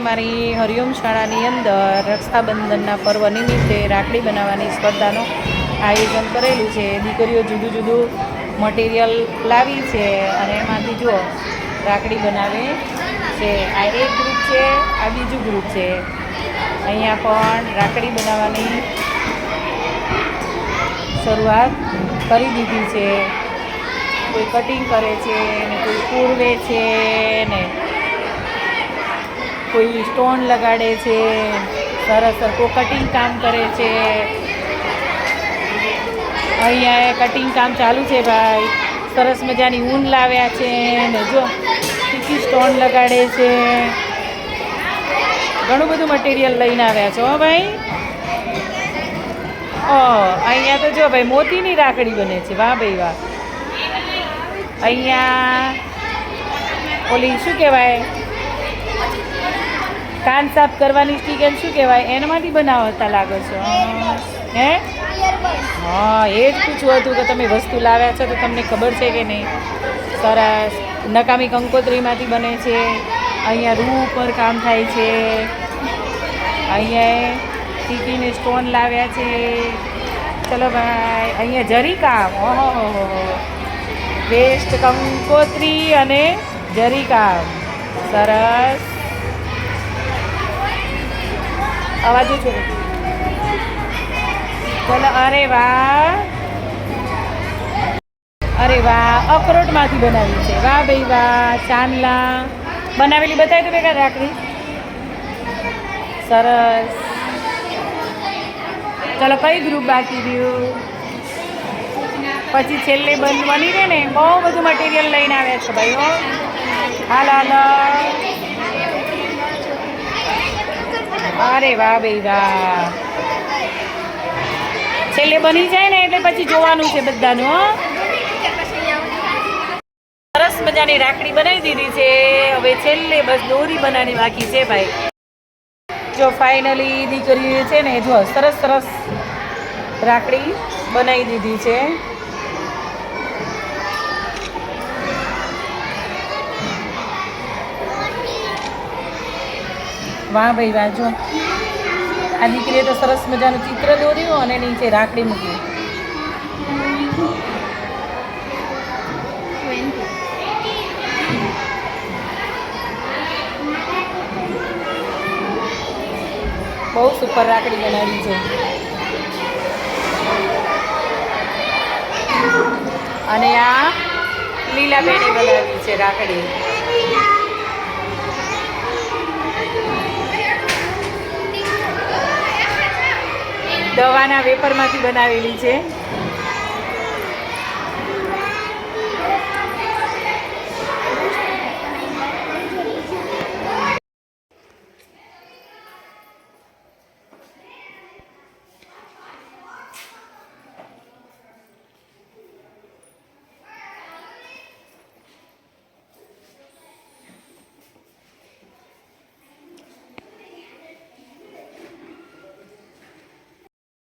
અમારી હરિઓમ શાળાની અંદર રક્ષાબંધનના પર્વ નિમિત્તે રાખડી બનાવવાની સ્પર્ધાનું આયોજન કરેલું છે. દીકરીઓ જુદું જુદું મટીરિયલ લાવી છે અને એમાંથી જો રાખડી બનાવે છે. આ એક ગ્રુપ છે, આ બીજું ગ્રુપ છે. અહીંયા પણ રાખડી બનાવવાની શરૂઆત કરી દીધી છે. કોઈ કટિંગ કરે છે ને કોઈ પૂરવે છે ને કોઈ સ્ટોન લગાડે છે, સરસ કોઈ કટિંગ કામ કરે છે. અહીંયા કટિંગ કામ ચાલુ છે ભાઈ. સરસ મજાની ઊન લાવ્યા છે ને જો ટીકી સ્ટોન લગાડે છે. ઘણું બધું મટીરિયલ લઈને આવ્યા છો ભાઈ. ઓ, અહીંયા તો જો ભાઈ મોતીની રાખડી બને છે, વાહ ભાઈ વાહ. અહીંયા ઓલી શું કહેવાય? કાન સાફ કરવાની સ્ટીક એમ શું કહેવાય? એનામાંથી બનાવતા લાગો છો? હે? હા એ જ પૂછવું હતું કે તમે વસ્તુ લાવ્યા છો તો તમને ખબર છે કે નહીં? સરસ. નકામી કંકોત્રીમાંથી બને છે. અહીંયા રૂ ઉપર કામ થાય છે. અહીંયા ટીકીને સ્ટોન લાવ્યા છે. ચલો ભાઈ અહીંયા જરી કામ. ઓહો વેસ્ટ કંકોત્રી અને જરી કામ. સરસ. અવાજ છે. ચલો, અરે વાહ. અરે વાહ, અખરોટમાંથી બનાવી છે. વાહ ભાઈ વાહ, ચાંદલા. બનાવેલી બતાવી તો ભેગા રાખડી. સરસ. ચલો, કઈ ગ્રુપ બાકી રહ્યું? પછી છેલ્લે બંધ બની રહે ને, બહુ બધું મટીરિયલ લઈને આવ્યા છે ભાઈ હો. હાલ હાલ. અરે વાહ ભાઈ વાહ. છેલ્લે બની જાય ને એટલે પછી જોવાનું છે બધાનું, હો. સરસ મજાની રાખડી બનાવી દીધી છે. હવે છેલ્લે બસ દોરી બનાવવાની બાકી છે ભાઈ. જો ફાઇનલી દીકરી છે ને, જો સરસ સરસ રાખડી બનાવી દીધી છે. વાહ ભાઈ, વાહ, જો. આ દીકરીએ તો સરસ મજાનું ચિત્ર દોર્યું અને નીચે રાખડી મૂકી. બહુ સુપર રાખડી બનાવી છે. અને આ લીલા બેને બનાવી છે રાખડી. દવાના વેપરમાંથી બનાવેલી છે.